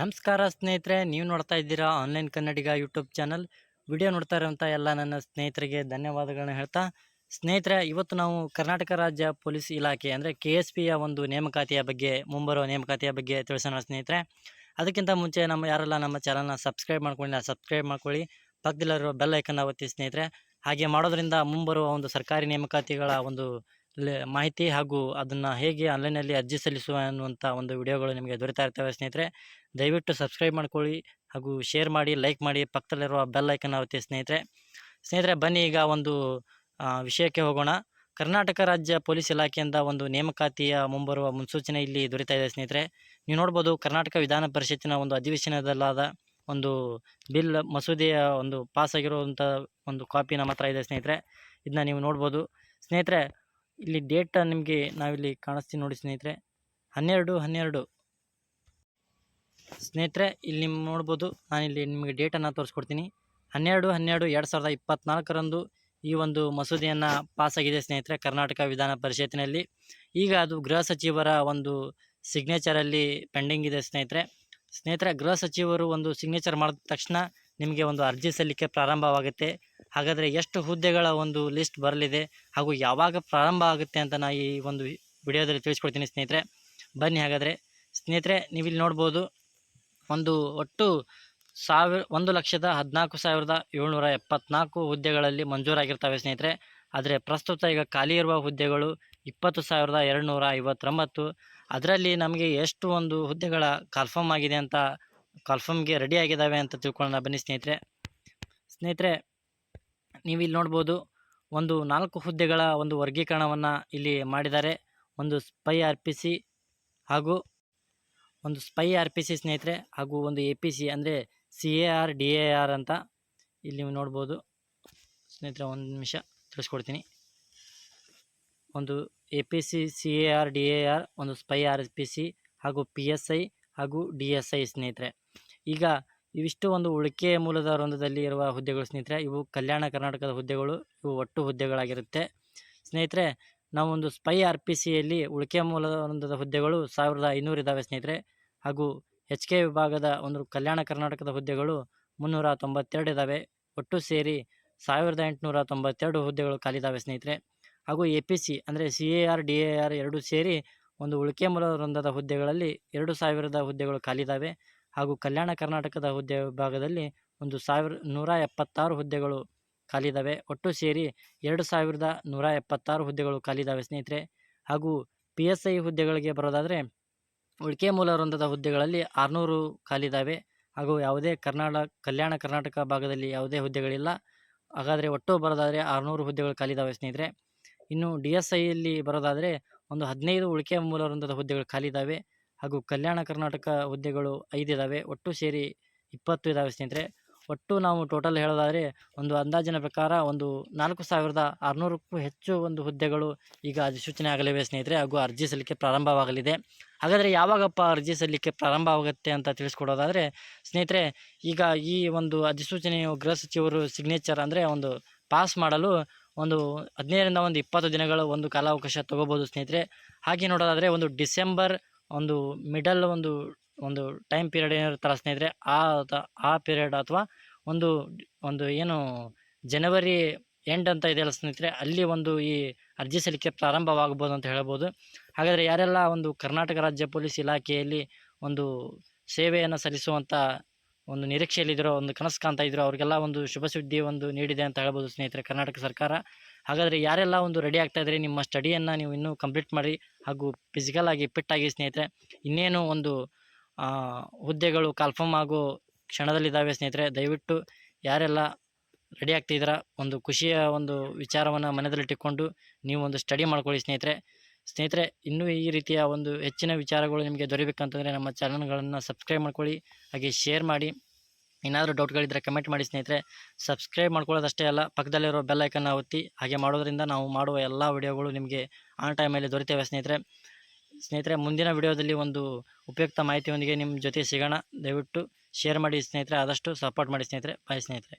ನಮಸ್ಕಾರ ಸ್ನೇಹಿತರೆ, ನೀವು ನೋಡ್ತಾ ಇದ್ದೀರಾ online Kannadiga YouTube channel. Video ನೋಡ್ತಾ ಇರೋಂಥ ಎಲ್ಲ ನನ್ನ ಸ್ನೇಹಿತರಿಗೆ ಧನ್ಯವಾದಗಳನ್ನ ಹೇಳ್ತಾ, ಸ್ನೇಹಿತರೆ, ಇವತ್ತು ನಾವು ಕರ್ನಾಟಕ ರಾಜ್ಯ ಪೊಲೀಸ್ ಇಲಾಖೆ ಅಂದರೆ ಕೆ ಎಸ್ ಪಿಯ ಒಂದು ನೇಮಕಾತಿಯ ಬಗ್ಗೆ, ಮುಂಬರುವ ನೇಮಕಾತಿಯ ಬಗ್ಗೆ ತಿಳಿಸೋಣ ಸ್ನೇಹಿತರೆ. ಅದಕ್ಕಿಂತ ಮುಂಚೆ ನಮ್ಮ ಯಾರೆಲ್ಲ ನಮ್ಮ ಚಾನಲ್ನ ಸಬ್ಸ್ಕ್ರೈಬ್ ಮಾಡ್ಕೊಂಡಿಲ್ಲ, ಸಬ್ಸ್ಕ್ರೈಬ್ ಮಾಡ್ಕೊಳ್ಳಿ. ಪಕ್ಕದಲ್ಲಿರುವ ಬೆಲ್ ಒತ್ತಿ ಸ್ನೇಹಿತರೆ. ಹಾಗೆ ಮಾಡೋದ್ರಿಂದ ಮುಂಬರುವ ಒಂದು ಸರ್ಕಾರಿ ನೇಮಕಾತಿಗಳ ಒಂದು ಮಾಹಿತಿ ಹಾಗೂ ಅದನ್ನು ಹೇಗೆ ಆನ್ಲೈನಲ್ಲಿ ಅರ್ಜಿ ಸಲ್ಲಿಸುವ ಅನ್ನುವಂಥ ಒಂದು ವಿಡಿಯೋಗಳು ನಿಮಗೆ ದೊರೀತಾ ಇರ್ತವೆ ಸ್ನೇಹಿತರೆ. ದಯವಿಟ್ಟು ಸಬ್ಸ್ಕ್ರೈಬ್ ಮಾಡ್ಕೊಳ್ಳಿ ಹಾಗೂ ಶೇರ್ ಮಾಡಿ ಲೈಕ್ ಮಾಡಿ, ಪಕ್ಕದಲ್ಲಿರುವ ಬೆಲ್ ಐಕನ್ ಒತ್ತಿ ಸ್ನೇಹಿತರೆ. ಸ್ನೇಹಿತರೆ, ಬನ್ನಿ ಈಗ ಒಂದು ವಿಷಯಕ್ಕೆ ಹೋಗೋಣ. ಕರ್ನಾಟಕ ರಾಜ್ಯ ಪೊಲೀಸ್ ಇಲಾಖೆಯಿಂದ ಒಂದು ನೇಮಕಾತಿಯ ಮುಂಬರುವ ಮುನ್ಸೂಚನೆ ಇಲ್ಲಿ ದೊರೀತಾ ಇದೆ ಸ್ನೇಹಿತರೆ. ನೀವು ನೋಡ್ಬೋದು ಕರ್ನಾಟಕ ವಿಧಾನ ಪರಿಷತ್ತಿನ ಒಂದು ಅಧಿವೇಶನದಲ್ಲಾದ ಒಂದು ಬಿಲ್ ಮಸೂದೆಯ ಒಂದು ಪಾಸ್ ಆಗಿರುವಂಥ ಒಂದು ಕಾಪಿ ನಮ್ಮ ಹತ್ರ ಇದೆ ಸ್ನೇಹಿತರೆ. ಇದನ್ನ ನೀವು ನೋಡ್ಬೋದು. ಸ್ನೇಹಿತರೆ ಇಲ್ಲಿ ಡೇಟ ನಿಮಗೆ ನಾವಿಲ್ಲಿ ಕಾಣಿಸ್ತೀವಿ ನೋಡಿ ಸ್ನೇಹಿತರೆ. ಹನ್ನೆರಡು ಹನ್ನೆರಡು. ಸ್ನೇಹಿತರೆ, ಇಲ್ಲಿ ನಿಮ್ಮ ನೋಡ್ಬೋದು, ನಾನಿಲ್ಲಿ ನಿಮಗೆ ಡೇಟನ್ನು ತೋರಿಸ್ಕೊಡ್ತೀನಿ. ಹನ್ನೆರಡು ಹನ್ನೆರಡು, ಎರಡು ಸಾವಿರದ ಇಪ್ಪತ್ತ್ನಾಲ್ಕರಂದು ಈ ಒಂದು ಮಸೂದೆಯನ್ನು ಪಾಸಾಗಿದೆ ಸ್ನೇಹಿತರೆ, ಕರ್ನಾಟಕ ವಿಧಾನ ಪರಿಷತ್ತಿನಲ್ಲಿ. ಈಗ ಅದು ಗೃಹ ಸಚಿವರ ಒಂದು ಸಿಗ್ನೇಚರಲ್ಲಿ ಪೆಂಡಿಂಗ್ ಇದೆ ಸ್ನೇಹಿತರೆ. ಸ್ನೇಹಿತರೆ, ಗೃಹ ಸಚಿವರು ಒಂದು ಸಿಗ್ನೇಚರ್ ಮಾಡಿದ ತಕ್ಷಣ ನಿಮಗೆ ಒಂದು ಅರ್ಜಿ ಸಲ್ಲಿಕೆ ಪ್ರಾರಂಭವಾಗುತ್ತೆ. ಹಾಗಾದರೆ ಎಷ್ಟು ಹುದ್ದೆಗಳ ಒಂದು ಲಿಸ್ಟ್ ಬರಲಿದೆ ಹಾಗೂ ಯಾವಾಗ ಪ್ರಾರಂಭ ಆಗುತ್ತೆ ಅಂತ ನಾನು ಈ ಒಂದು ವಿಡಿಯೋದಲ್ಲಿ ತಿಳಿಸ್ಕೊಡ್ತೀನಿ ಸ್ನೇಹಿತರೆ. ಬನ್ನಿ ಹಾಗಾದರೆ. ಸ್ನೇಹಿತರೆ, ನೀವಿಲ್ಲಿ ನೋಡ್ಬೋದು ಒಂದು ಒಟ್ಟು ಸಾವಿರ, ಒಂದು ಲಕ್ಷದ ಹದಿನಾಲ್ಕು ಸಾವಿರದ ಏಳ್ನೂರ ಎಪ್ಪತ್ನಾಲ್ಕು ಹುದ್ದೆಗಳಲ್ಲಿ ಮಂಜೂರಾಗಿರ್ತವೆ ಸ್ನೇಹಿತರೆ. ಆದರೆ ಪ್ರಸ್ತುತ ಈಗ ಖಾಲಿ ಇರುವ ಹುದ್ದೆಗಳು ಇಪ್ಪತ್ತು ಸಾವಿರದ ಎರಡುನೂರ ಐವತ್ತೊಂಬತ್ತು. ಅದರಲ್ಲಿ ನಮಗೆ ಎಷ್ಟು ಒಂದು ಹುದ್ದೆಗಳ ಕನ್ಫರ್ಮ್ ಆಗಿದೆ ಅಂತ ಕನ್ಫರ್ಮ್ಗೆ ರೆಡಿ ಆಗಿದ್ದಾವೆ ಅಂತ ತಿಳ್ಕೊಳ್ಳೋಣ ಬನ್ನಿ ಸ್ನೇಹಿತರೆ. ಸ್ನೇಹಿತರೆ ನೀವು ಇಲ್ಲಿ ನೋಡ್ಬೋದು ಒಂದು ನಾಲ್ಕು ಹುದ್ದೆಗಳ ಒಂದು ವರ್ಗೀಕರಣವನ್ನು ಇಲ್ಲಿ ಮಾಡಿದ್ದಾರೆ. ಒಂದು ಸ್ಪೈ ಆರ್ ಹಾಗೂ ಒಂದು ಸ್ಪೈ ಆರ್ ಪಿ ಸಿ ಸ್ನೇಹಿತರೆ ಹಾಗೂ ಒಂದು ಎ ಪಿ ಸಿ ಅಂದರೆ C A R, D A R ಅಂತ ಇಲ್ಲಿ ನೀವು ನೋಡ್ಬೋದು. ಸ್ನೇಹಿತರೆ, ಒಂದು ನಿಮಿಷ ತಿಳಿಸ್ಕೊಡ್ತೀನಿ. ಒಂದು A P C C A R, D A R, ಒಂದು ಸ್ಪೈ ಆರ್ ಪಿ ಸಿ ಹಾಗೂ ಪಿ ಎಸ್ ಐ ಹಾಗೂ ಡಿ ಎಸ್ ಐ ಸ್ನೇಹಿತರೆ. ಈಗ ಇವಿಷ್ಟು ಒಂದು ಉಳಿಕೆ ಮೂಲದ ವೃಂದದಲ್ಲಿ ಇರುವ ಹುದ್ದೆಗಳು ಸ್ನೇಹಿತರೆ, ಇವು ಕಲ್ಯಾಣ ಕರ್ನಾಟಕದ ಹುದ್ದೆಗಳು, ಇವು ಒಟ್ಟು ಹುದ್ದೆಗಳಾಗಿರುತ್ತೆ. ಸ್ನೇಹಿತರೆ, ನಾವೊಂದು ಸ್ಪೈ ಆರ್ ಪಿ ಸಿಯಲ್ಲಿ ಉಳಿಕೆ ಮೂಲದ ವೃಂದದ ಹುದ್ದೆಗಳು ಸಾವಿರದ ಐನೂರು ಇದ್ದಾವೆ ಸ್ನೇಹಿತರೆ. ಹಾಗೂ ಎಚ್ ಕೆ ವಿಭಾಗದ ಒಂದು ಕಲ್ಯಾಣ ಕರ್ನಾಟಕದ ಹುದ್ದೆಗಳು ಮುನ್ನೂರ ತೊಂಬತ್ತೆರಡು ಇದ್ದಾವೆ ಒಟ್ಟು ಸೇರಿ ಸಾವಿರದ ಎಂಟುನೂರ ತೊಂಬತ್ತೆರಡು ಹುದ್ದೆಗಳು ಖಾಲಿದಾವೆ ಸ್ನೇಹಿತರೆ. ಹಾಗೂ ಎ ಪಿ ಸಿ ಅಂದರೆ C A R, D A R ಎರಡು ಸೇರಿ ಒಂದು ಉಳಿಕೆ ಮೂಲ ವೃಂದದ ಹುದ್ದೆಗಳಲ್ಲಿ ಎರಡು ಸಾವಿರದ ಹುದ್ದೆಗಳು ಖಾಲಿದಾವೆ ಹಾಗೂ ಕಲ್ಯಾಣ ಕರ್ನಾಟಕದ ಹುದ್ದೆ ವಿಭಾಗದಲ್ಲಿ ಒಂದು ಸಾವಿರ ನೂರ ಎಪ್ಪತ್ತಾರು ಹುದ್ದೆಗಳು ಖಾಲಿದಾವೆ. ಒಟ್ಟು ಸೇರಿ ಎರಡು ಸಾವಿರದ ನೂರ ಎಪ್ಪತ್ತಾರು ಹುದ್ದೆಗಳು ಖಾಲಿದಾವೆ ಸ್ನೇಹಿತರೆ. ಹಾಗೂ ಪಿ ಎಸ್ ಐ ಹುದ್ದೆಗಳಿಗೆ ಬರೋದಾದರೆ ಉಳಿಕೆ ಮೂಲ ವೃಂದದ ಹುದ್ದೆಗಳಲ್ಲಿ ಆರುನೂರು ಖಾಲಿದಾವೆ. ಹಾಗೂ ಯಾವುದೇ ಕರ್ನಾಟಕ ಕಲ್ಯಾಣ ಕರ್ನಾಟಕ ಭಾಗದಲ್ಲಿ ಯಾವುದೇ ಹುದ್ದೆಗಳಿಲ್ಲ. ಹಾಗಾದರೆ ಒಟ್ಟು ಬರೋದಾದರೆ ಆರುನೂರು ಹುದ್ದೆಗಳು ಖಾಲಿದಾವೆ ಸ್ನೇಹಿತರೆ. ಇನ್ನು ಡಿ ಎಸ್ ಐಯಲ್ಲಿ ಬರೋದಾದರೆ ಒಂದು ಹದಿನೈದು ಉಳಿಕೆ ಮೂಲ ವೃಂದದ ಹುದ್ದೆಗಳು ಖಾಲಿದಾವೆ. ಹಾಗೂ ಕಲ್ಯಾಣ ಕರ್ನಾಟಕ ಹುದ್ದೆಗಳು ಐದಿದ್ದಾವೆ ಒಟ್ಟು ಸೇರಿ ಇಪ್ಪತ್ತು ಇದ್ದಾವೆ ಸ್ನೇಹಿತರೆ. ಒಟ್ಟು ನಾವು ಟೋಟಲ್ ಹೇಳೋದಾದರೆ ಒಂದು ಅಂದಾಜಿನ ಪ್ರಕಾರ ಒಂದು ನಾಲ್ಕು ಸಾವಿರದ ಆರುನೂರಕ್ಕೂ ಹೆಚ್ಚು ಒಂದು ಹುದ್ದೆಗಳು ಈಗ ಅಧಿಸೂಚನೆ ಆಗಲಿವೆ ಸ್ನೇಹಿತರೆ ಹಾಗೂ ಅರ್ಜಿ ಸಲ್ಲಿಕೆ ಪ್ರಾರಂಭವಾಗಲಿದೆ. ಹಾಗಾದರೆ ಯಾವಾಗಪ್ಪ ಅರ್ಜಿ ಸಲ್ಲಿಕೆ ಪ್ರಾರಂಭವಾಗುತ್ತೆ ಅಂತ ತಿಳಿಸ್ಕೊಡೋದಾದರೆ ಸ್ನೇಹಿತರೆ ಈಗ ಈ ಒಂದು ಅಧಿಸೂಚನೆಯು ಗೃಹ ಸಚಿವರು ಸಿಗ್ನೇಚರ್ ಅಂದರೆ ಒಂದು ಪಾಸ್ ಮಾಡಲು ಒಂದು ಹದಿನೈದರಿಂದ ಒಂದು ಇಪ್ಪತ್ತು ದಿನಗಳ ಒಂದು ಕಾಲಾವಕಾಶ ತಗೋಬೋದು ಸ್ನೇಹಿತರೆ. ಹಾಗೆ ನೋಡೋದಾದರೆ ಒಂದು ಡಿಸೆಂಬರ್ ಒಂದು ಮಿಡಲ್ ಒಂದು ಒಂದು ಟೈಮ್ ಪೀರಿಯಡ್ ಏನಿರುತ್ತಲ್ಲ ಸ್ನೇಹಿತರೆ, ಆ ಆ ಪೀರಿಯಡ್ ಅಥವಾ ಒಂದು ಒಂದು ಏನು ಜನವರಿ ಎಂಡ್ ಅಂತ ಇದೆಯಲ್ಲ ಸ್ನೇಹಿತರೆ, ಅಲ್ಲಿ ಒಂದು ಈ ಅರ್ಜಿ ಸಲ್ಲಿಕೆ ಪ್ರಾರಂಭವಾಗಬಹುದು ಅಂತ ಹೇಳ್ಬೋದು. ಹಾಗಾದರೆ ಯಾರೆಲ್ಲ ಒಂದು ಕರ್ನಾಟಕ ರಾಜ್ಯ ಪೊಲೀಸ್ ಇಲಾಖೆಯಲ್ಲಿ ಒಂದು ಸೇವೆಯನ್ನು ಸಲ್ಲಿಸುವಂಥ ಒಂದು ನಿರೀಕ್ಷೆಯಲ್ಲಿದ್ದರೋ ಒಂದು ಕನಸು ಕಾಣ್ತಾ ಇದ್ರು, ಅವ್ರಿಗೆಲ್ಲ ಒಂದು ಶುಭ ಸುದ್ದಿ ಒಂದು ನೀಡಿದೆ ಅಂತ ಹೇಳ್ಬೋದು ಸ್ನೇಹಿತರೆ ಕರ್ನಾಟಕ ಸರ್ಕಾರ. ಹಾಗಾದರೆ ಯಾರೆಲ್ಲ ಒಂದು ರೆಡಿ ಆಗ್ತಾ ಇದ್ರೆ, ನಿಮ್ಮ ಸ್ಟಡಿಯನ್ನು ನೀವು ಇನ್ನೂ ಕಂಪ್ಲೀಟ್ ಮಾಡಿ ಹಾಗೂ ಫಿಸಿಕಲ್ ಆಗಿ ಫಿಟ್ ಆಗಿ ಸ್ನೇಹಿತರೆ, ಇನ್ನೇನು ಒಂದು ಹುದ್ದೆಗಳು ಕಾಲ್ಫಮ್ ಆಗೋ ಕ್ಷಣದಲ್ಲಿದ್ದಾವೆ ಸ್ನೇಹಿತರೆ, ದಯವಿಟ್ಟು ಯಾರೆಲ್ಲ ರೆಡಿ ಆಗ್ತಿದ್ದೀರಾ ಒಂದು ಖುಷಿಯ ಒಂದು ವಿಚಾರವನ್ನು ಮನದಲ್ಲಿಟ್ಟುಕೊಂಡು ನೀವು ಒಂದು ಸ್ಟಡಿ ಮಾಡ್ಕೊಳ್ಳಿ ಸ್ನೇಹಿತರೆ. ಸ್ನೇಹಿತರೆ, ಇನ್ನೂ ಈ ರೀತಿಯ ಒಂದು ಹೆಚ್ಚಿನ ವಿಚಾರಗಳು ನಿಮಗೆ ದೊರೆಯಬೇಕಂತಂದರೆ ನಮ್ಮ ಚಾನಲ್ಗಳನ್ನು ಸಬ್ಸ್ಕ್ರೈಬ್ ಮಾಡ್ಕೊಳ್ಳಿ, ಹಾಗೆ ಶೇರ್ ಮಾಡಿ. ಏನಾದರೂ ಡೌಟ್ಗಳಿದ್ದರೆ ಕಮೆಂಟ್ ಮಾಡಿ ಸ್ನೇಹಿತರೆ. ಸಬ್ಸ್ಕ್ರೈಬ್ ಮಾಡ್ಕೊಳ್ಳೋದಷ್ಟೇ ಅಲ್ಲ, ಪಕ್ಕದಲ್ಲಿರೋ ಬೆಲ್ ಐಕನ್ನ ಒತ್ತಿ ಹಾಗೆ ಮಾಡೋದ್ರಿಂದ ನಾವು ಮಾಡುವ ಎಲ್ಲ ವಿಡಿಯೋಗಳು ನಿಮಗೆ ಆನ್ ಟೈಮಲ್ಲಿ ದೊರೆತೇವೆ ಸ್ನೇಹಿತರೆ. ಸ್ನೇಹಿತರೆ, ಮುಂದಿನ ವಿಡಿಯೋದಲ್ಲಿ ಒಂದು ಉಪಯುಕ್ತ ಮಾಹಿತಿಯೊಂದಿಗೆ ನಿಮ್ಮ ಜೊತೆ ಸಿಗೋಣ. ದಯವಿಟ್ಟು ಶೇರ್ ಮಾಡಿ ಸ್ನೇಹಿತರೆ, ಆದಷ್ಟು ಸಪೋರ್ಟ್ ಮಾಡಿ ಸ್ನೇಹಿತರೆ. ಬಾಯ್ ಸ್ನೇಹಿತರೆ.